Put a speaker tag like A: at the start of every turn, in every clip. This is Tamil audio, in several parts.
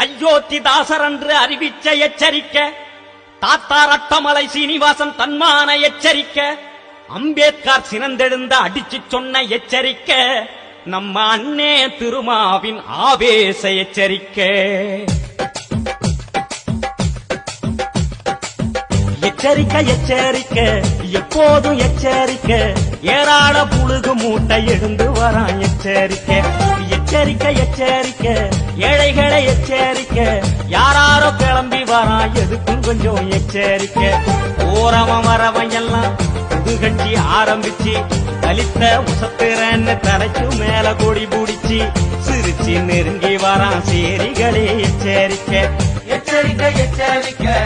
A: அயோத்தி தாசர் என்று அறிவிச்ச எச்சரிக்கை தாத்தா ரட்டமலை சீனிவாசன் தன்மான எச்சரிக்கை அம்பேத்கர் சினந்தெழுந்த அடிச்சு சொன்ன எச்சரிக்கை நம்ம அண்ணே திருமாவின் ஆவேச எச்சரிக்கை. எச்சரிக்கை எச்சரிக்கை எப்போதும் எச்சரிக்கை ஏராள புழுகு மூட்டை எழுந்து வரான் எச்சரிக்கை. எச்சரிக்கை எச்சரிக்கை ஏழைகளை எச்சரிக்கை யாராரோ கிளம்பி வரா எதுக்கும் கொஞ்சம் எச்சரிக்கை. ஓரவன் வரவன் எல்லாம் புது கட்சி ஆரம்பிச்சு தலித்த உசத்துறன்னு தலைக்கு மேல கொடி பிடிச்சி சிரிச்சு நெருங்கி வரான் சேரிகளே எச்சரிக்கை.
B: எச்சரிக்கை எச்சரிக்கை.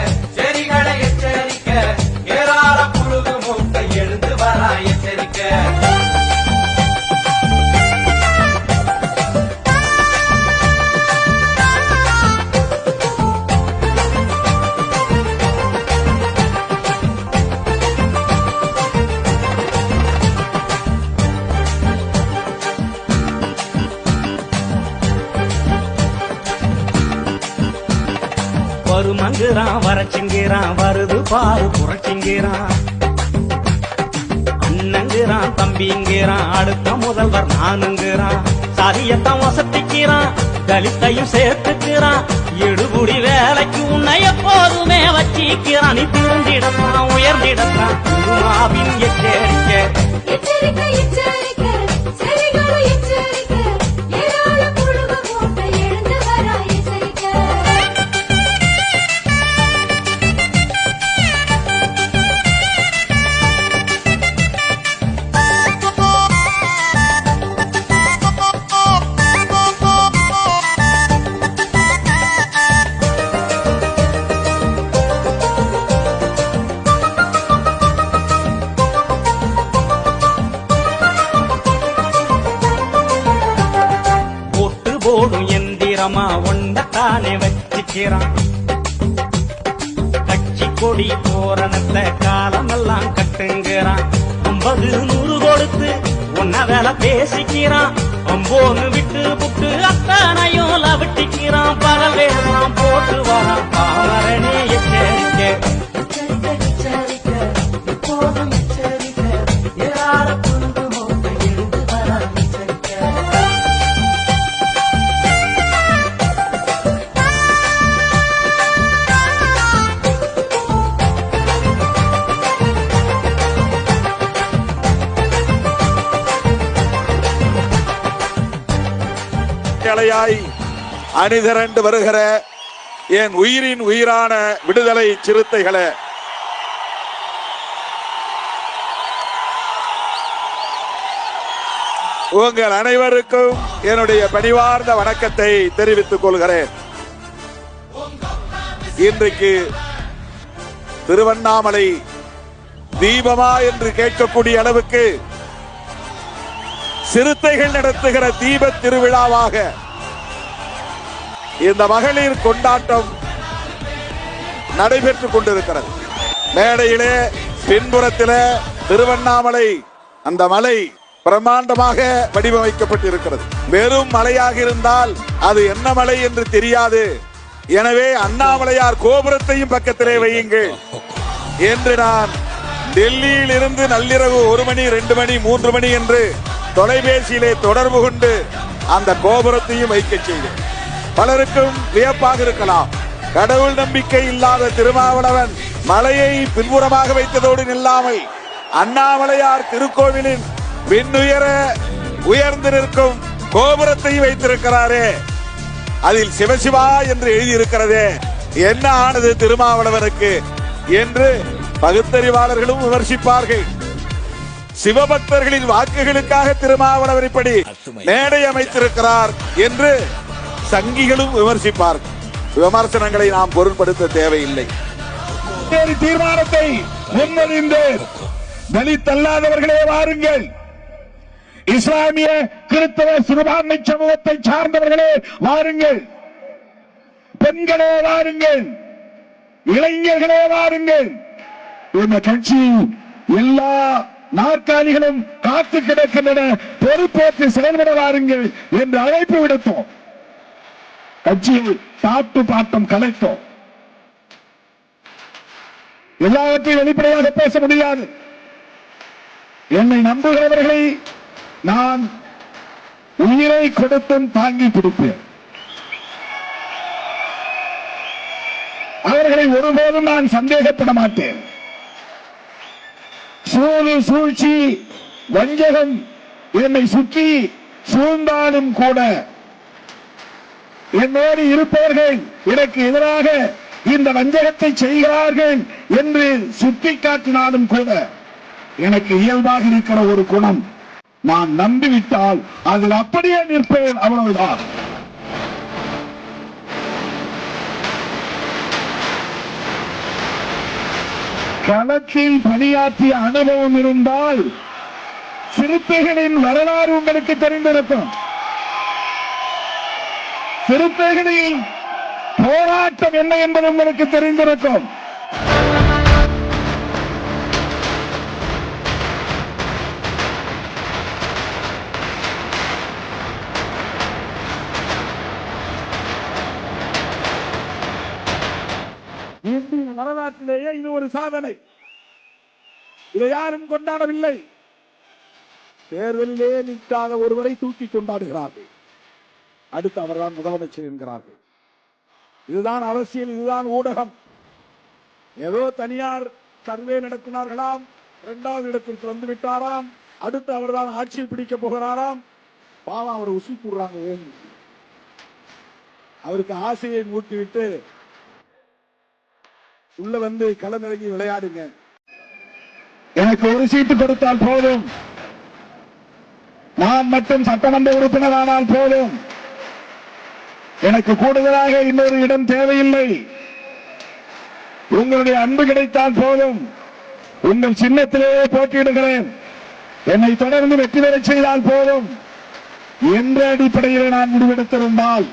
A: புரட்சிங்கிறான் அண்ணங்கிறான் தம்பிங்கிறான். அடுத்த முதல்வர் நானுங்கிறான். சரியத்தான் வசத்திக்கிறான் தலித்தையும் சேர்த்துக்கிறான். எடுபுடி வேலைக்கு உன்னை எப்போதுமே வச்சிக்கிறான். நீ திருந்திடத்தான் உயர்ந்திடத்தான். திருமாவின் எச்சரிக்கை. எந்திரமா ஒன்னத்தானே வச்சுக்கிறான். கட்சி கொடி தோரணத்தை காலமெல்லாம் கட்டுங்கிறான். ஐம்பது நூறு கொடுத்து உன்ன வேலை பேசிக்கிறான். ஒம்போன்னு விட்டு புட்டு அத்தனையும் லவிட்டிக்கிறான் பகல் வேலாம் போட்டு வரான். பாவரனே எச்சரிக்கை
C: அலையாய் அணிதிரண்டு வருகிற என் உயிரின் உயிரான விடுதலை சிறுத்தைகளே. உங்கள் அனைவருக்கும் என்னுடைய பணிவார்ந்த வணக்கத்தை தெரிவித்துக் கொள்கிறேன். இன்றைக்கு திருவண்ணாமலை தீபமா என்று கேட்கக்கூடிய அளவுக்கு சிறுத்தைகள் நடத்துகிற தீப திருவிழாவாக இந்த மகளிர் கொண்டாட்டம் நடைபெற்றுக் கொண்டிருக்கிறது. மேடையிலே பின்புறத்திலே திருவண்ணாமலை அந்த மலை பிரம்மாண்டமாக வடிவமைக்கப்பட்டிருக்கிறது. வெறும் மலையாக இருந்தால் அது என்ன மலை என்று தெரியாது. எனவே அண்ணாமலையார் கோபுரத்தையும் பக்கத்திலே வையுங்கள். என்று நான் டெல்லியில் இருந்து நள்ளிரவு ஒரு மணி ரெண்டு மணி மூன்று மணி என்று தொலைபேசியிலே தொடர்பு கொண்டு அந்த கோபுரத்தையும் வைக்க செய்தேன். பலருக்கும் வியப்பாக இருக்கலாம். கடவுள் நம்பிக்கை இல்லாத திருமாவளவன் மலையை பின்புறமாக வைத்ததோடு நில்லாமல் அண்ணாமலையார் திருக்கோவிலின் விண்ணுயர உயர்ந்து நிற்கும் கோபுரத்தையும் வைத்திருக்கிறாரே. அதில் சிவசிவா என்று எழுதியிருக்கிறதே. என்ன ஆனது திருமாவளவனுக்கு என்று பகுத்தறிவாளர்களும் விமர்சிப்பார்கள். சிவபக்தர்களின் வாக்குகளுக்காக திருமாவளவர் இப்படி மேடை அமைத்திருக்கிறார் என்று சங்கிகளும் விமர்சிப்பார். விமர்சனங்களை நாம் பொருட்படுத்த தேவையில்லை.
D: தீர்மானத்தை முன்மொழிந்து தலித் அல்லாதவர்களே வாருங்கள். இஸ்லாமிய கிறிஸ்தவ சிறுபான்மை சமூகத்தை சார்ந்தவர்களே வாருங்கள். பெண்களே வாருங்கள். இளைஞர்களே வாருங்கள். இந்த கட்சி எல்லா நாற்காலிகளும் காத்து கிடக்கின்றன. பொறுப்பேற்று செயல்பட வாருங்கள் என்று அழைப்பு விடுத்தோம். கட்சியில் சாப்பிட்டு பாட்டம் கலைத்தோம். எல்லாவற்றையும் வெளிப்படையாக பேச முடியாது. என்னை நம்புகிறவர்களை நான் உயிரை கொடுத்தும் தாங்கி பிடிப்பேன் அவர்களை ஒருபோதும் நான் சந்தேகப்பட மாட்டேன். சூது சூழ்ச்சி வஞ்சகம் என்னை சுற்றி சூழ்ந்தாலும் கூட என்னோடு இருப்பவர்கள் எனக்கு எதிராக இந்த வஞ்சகத்தை செய்கிறார்கள் என்று சுட்டிக்காட்டினாலும் கூட எனக்கு இயல்பாக இருக்கிற ஒரு குணம் நான் நம்பிவிட்டால் அதில் அப்படியே நிற்பேன் அவ்வளவுதான். களத்தில் பணியாற்றிய அனுபவம் இருந்தால் சிறுத்தைகளின் வரலாறு உங்களுக்கு தெரிந்திருக்கும். சிறுத்தைகளின் போராட்டம் என்ன என்பது உங்களுக்கு தெரிந்திருக்கும். இந்திய வரலாற்றிலேயே இது ஒரு சாதனை. இதை யாரும் கொண்டாடவில்லை. தேர்தலிலே நிற்காத ஒருவரை தூக்கி கொண்டாடுகிறார்கள். அடுத்து அவர்தான் முதலமைச்சர் என்கிறார்கள். இதுதான் அரசியல் இதுதான் ஊடகம். ஏதோ தனியார் சர்வே நடத்தினார்களாம் இரண்டாவது இடத்திற்கு வந்து விட்டாராம் அடுத்து அவர்தான் ஆட்சியில் பிடிக்க போகிறாராம். பாவம் அவர் உசி கூடுறாங்க அவருக்கு ஆசையை மூட்டிவிட்டு உள்ள வந்து களமிறங்கி விளையாடுங்க. எனக்கு ஒரு சீட்டு கொடுத்தால் போதும். நான் மட்டும் சட்டமன்ற உறுப்பினரானால் போதும். எனக்கு கூடுதலாக இன்னொரு இடம் தேவையில்லை. உங்களுடைய அன்பு கிடைத்தால் போதும். உங்கள் சின்னத்திலேயே போட்டியிடுகிறேன். என்னை தொடர்ந்து வெற்றி பெற செய்தால் போதும். என்ற அடிப்படையில் நான் முடிவெடுத்திருந்தால்.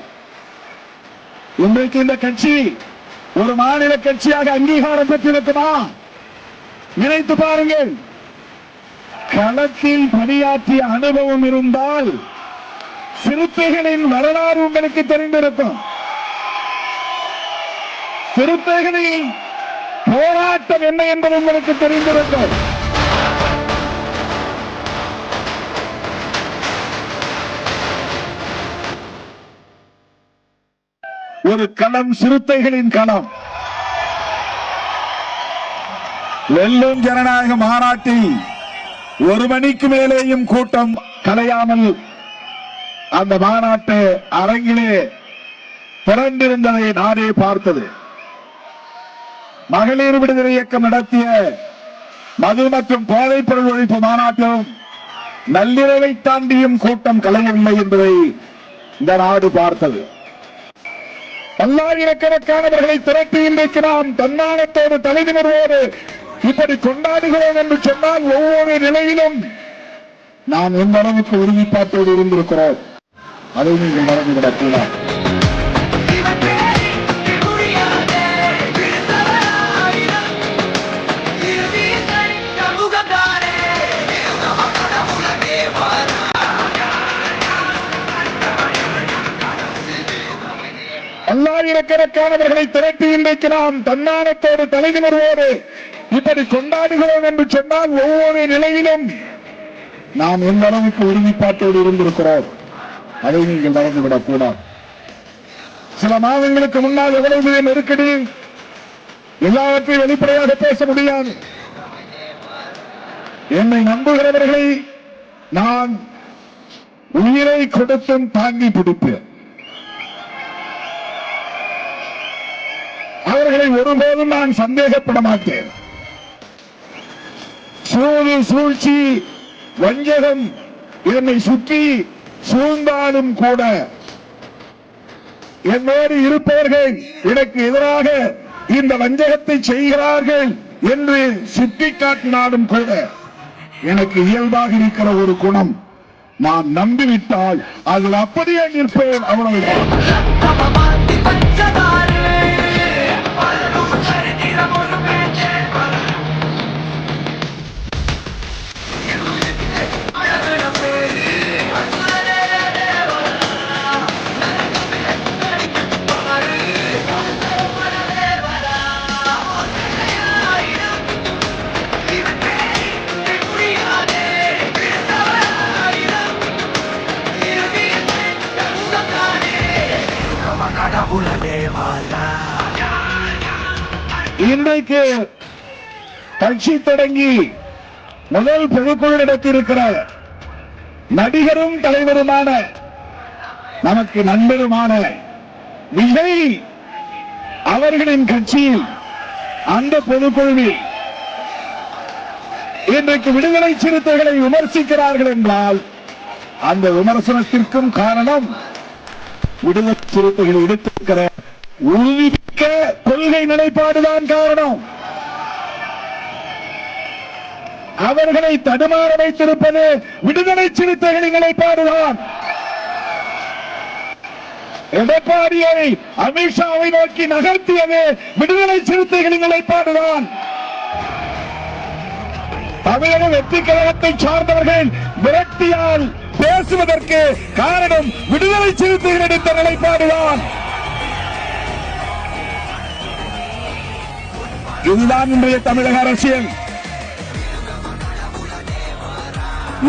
D: இன்றைக்கு இந்த கட்சி ஒரு மாநில கட்சியாக அங்கீகாரம் பெற்றிருக்குமா? நினைத்து பாருங்கள். களத்தில் பணியாற்றிய அனுபவம் இருந்தால் சிறுத்தைகளின் வரலாறு உங்களுக்கு தெரிந்திருக்கும். சிறுத்தைகளின் போராட்டம் என்ன என்பது உங்களுக்கு தெரிந்திருக்கும். ஒரு களம் சிறுத்தைகளின் களம். வெல்லும் ஜனநாயக மாநாட்டில் ஒரு மணிக்கு மேலேயும் கூட்டம் கலையாமல் அந்த மாநாட்டு அரங்கிலே திரண்டிருந்ததை நானே பார்த்தது. மகளிர் விடுதலை இயக்கம் நடத்திய மது மற்றும் போதைப் பொருள் ஒழிப்பு மாநாட்டிலும் நள்ளிரவை தாண்டியும் கூட்டம் கலையவில்லை என்பதை இந்த நாடு பார்த்தது. பல்லாயிரக்கணக்கானவர்களை திரட்டி இன்றைக்கு நாம் தன்னாணத்தோடு தலைநிமிர்வோடு இப்படி கொண்டாடுகிறோம் என்று சொன்னால் ஒவ்வொரு நிலையிலும் நாம் எந்த அளவுக்கு உறுதிப்பாட்டோடு இருந்திருக்கிறோம்? அதை நீங்கள் மறந்துவிடக் கூடாது பல்லாயிரக்கணக்கானவர்களை திரட்டி இன்றைக்கு நாம் தன்னானத்தோடு தலைநிமிர்வோடு இப்படி கொண்டாடுகிறோம் என்று சொன்னால் ஒவ்வொரு நிலையிலும் நாம் எந்த அளவுக்கு உறுதிப்பாட்டோடு இருந்திருக்கிறோம்? அதை நீங்கள் மறந்துவிடக் கூடாது சில மாதங்களுக்கு முன்னால் எவ்வளவு பெரிய நெருக்கடி? எல்லாவற்றையும் வெளிப்படையாக பேச முடியாது. என்னை நம்புகிறவர்களை நான் உயிரை கொடுத்தும் தாங்கி பிடிப்பேன். அவர்களை ஒருபோதும் நான் சந்தேகப்பட மாட்டேன். சூது சூழ்ச்சி வஞ்சகம் என்னை சுற்றி சூழ்ந்தாலும் கூட என்னோடு இருப்பவர்கள் எனக்கு எதிராக இந்த வஞ்சகத்தை செய்கிறார்கள் என்று சுட்டிக்காட்டினாலும் கூட எனக்கு இயல்பாக இருக்கிற ஒரு குணம் நான் நம்பிவிட்டால் அதில் அப்படியே நிற்பேன் அவ்வளவுதான் இன்றைக்கு கட்சி தொடங்கி முதல் பொதுக்குழு நடத்தியிருக்கிறார் நடிகரும் தலைவருமான நமக்கு நண்பருமான விஜய் அவர்களின் கட்சியில் அந்த பொதுக்குழுவில் இன்றைக்கு விடுதலை சிறுத்தைகளை விமர்சிக்கிறார்கள் என்றால் அந்த விமர்சனத்திற்கும் காரணம் விடுதலை சிறுத்தைகள் எடுத்திருக்கிற உறுதிக்க கொள்கை நிலைப்பாடுதான் காரணம். அவர்களை தடுமாற வைத்திருப்பது விடுதலை சிறுத்தைகளின் நிலைப்பாடுதான். எடப்பாடியை அமித்ஷாவை நோக்கி நகர்த்தியது விடுதலை சிறுத்தைகளின் நிலைப்பாடுதான். தமிழக வெற்றி கழகத்தை சார்ந்தவர்கள் விரக்தியால் பேசுவதற்கு காரணம் விடுதலை சிறுத்தைகள் எடுத்த நிலைப்பாடுதான். இதுதான் இன்றைய தமிழக அரசியல்.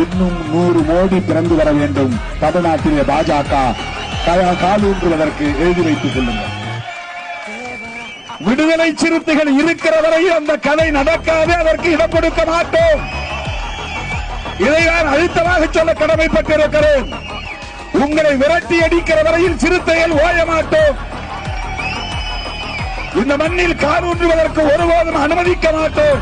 D: இன்னும் நூறு மோடி பிறந்து வர வேண்டும். தமிழ்நாட்டிலே பாஜக. காலூன்றுவதற்கு எழுதி வைத்துக் கொள்ளுங்கள். விடுதலை சிறுத்தைகள் இருக்கிற வரையில் அந்த கதை நடக்காது. அதற்கு இடம் கொடுக்க மாட்டோம். இதை நான் அழுத்தமாக சொல்ல கடமைப்பட்டிருக்கிறேன். உங்களை விரட்டி அடிக்கிற வரையில் சிறுத்தைகள் ஓய மாட்டோம். இந்த மண்ணில் காலூன்றுவதற்கு ஒருபோதும் அனுமதிக்க மாட்டோம்.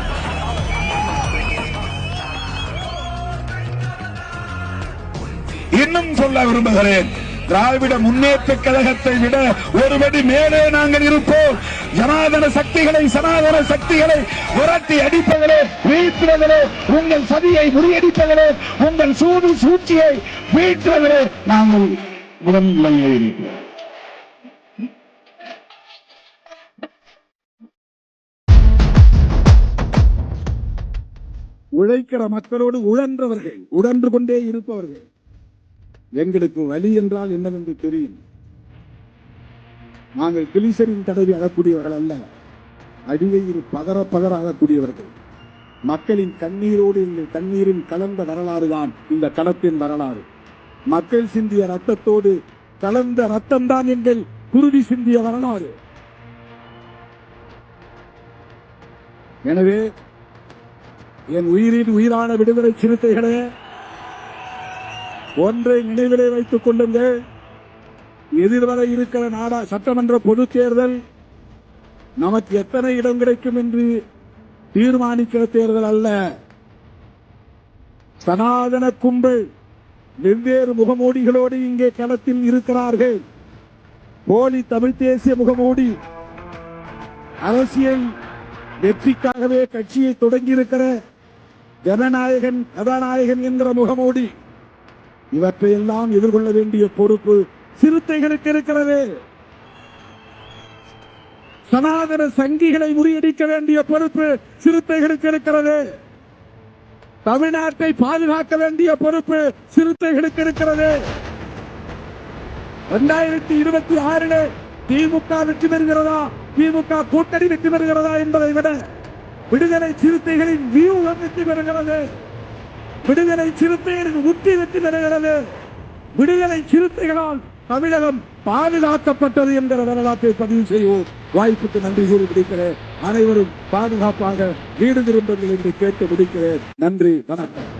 D: இன்னும் சொல்ல விரும்புகிறேன். திராவிட முன்னேற்ற கழகத்தை விட ஒருபடி மேலே நாங்கள் இருப்போம். ஜனாதன சக்திகளை சனாதன சக்திகளை விரட்டி அடிப்பதிலே வீழ்த்துவதிலே உங்கள் சதியை முறியடிப்பதிலே உங்கள் சூது சூழ்ச்சியை வீழ்த்துவதிலே நாங்கள் முதன்மையில் இருக்கிறோம். உழைக்கிற மக்களோடு உழன்றவர்கள் உழன்று கொண்டே இருப்பவர்கள். எங்களுக்கு வலி என்றால் என்னவென்று தெரியும். நாங்கள் கிளிசரின் தடவி அழக்கூடியவர்கள் அல்ல. அடிவையில் பகர பகர ஆகக்கூடியவர்கள் மக்களின் கண்ணீரோடு இந்த தண்ணீரின் கலந்த வரலாறு தான் இந்த களத்தின் வரலாறு. மக்கள் சிந்திய ரத்தத்தோடு கலந்த ரத்தம் தான் எங்கள் குருதி சிந்திய வரலாறு. எனவே என் உயிரின் உயிரான விடுதலை சிறுத்தைகளே ஒன்றை நினைவிலே வைத்துக் கொள்ளுங்கள். எதிர்வர இருக்கிற நாடா சட்டமன்ற பொதுத் தேர்தல் நமக்கு எத்தனை இடம் கிடைக்கும் என்று தீர்மானிக்கிற தேர்தல் அல்ல. சனாதன கும்பல் வெவ்வேறு முகமூடிகளோடு இங்கே களத்தில் இருக்கிறார்கள். போலி தமிழ் தேசிய முகமூடி அரசியல் வெற்றிக்காகவே கட்சியை தொடங்கியிருக்கிற ஜனநாயகன் கதாநாயகன் என்கிற முகமூடி. இவற்றையெல்லாம் எதிர்கொள்ள வேண்டிய பொறுப்பு சிறுத்தைகளுக்கு இருக்கிறது. சனாதன சங்கிகளை முறியடிக்க வேண்டிய பொறுப்பு சிறுத்தைகளுக்கு இருக்கிறது. தமிழ்நாட்டை பாதுகாக்க வேண்டிய பொறுப்பு சிறுத்தைகளுக்கு இருக்கிறது. இரண்டாயிரத்தி இருபத்தி ஆறில் திமுக வெற்றி பெறுகிறதா? திமுக கூட்டணி வெற்றி பெறுகிறதா என்பதை விட விடுதலை சிறுத்தைகளின் வியூகம் வெற்றி பெறுகிறது. விடுதலை சிறுத்தைகளின் உத்தி வெற்றி பெறுகிறது. விடுதலை சிறுத்தைகளால் தமிழகம் பாதுகாக்கப்பட்டது என்கிற வரலாற்றை பதிவு செய்வோம். வாய்ப்புக்கு நன்றி கூறி முடிக்கிறேன் அனைவரும் பாதுகாப்பாக வீடு திரும்புங்கள் என்று கேட்டு முடிக்கிறேன் நன்றி வணக்கம்.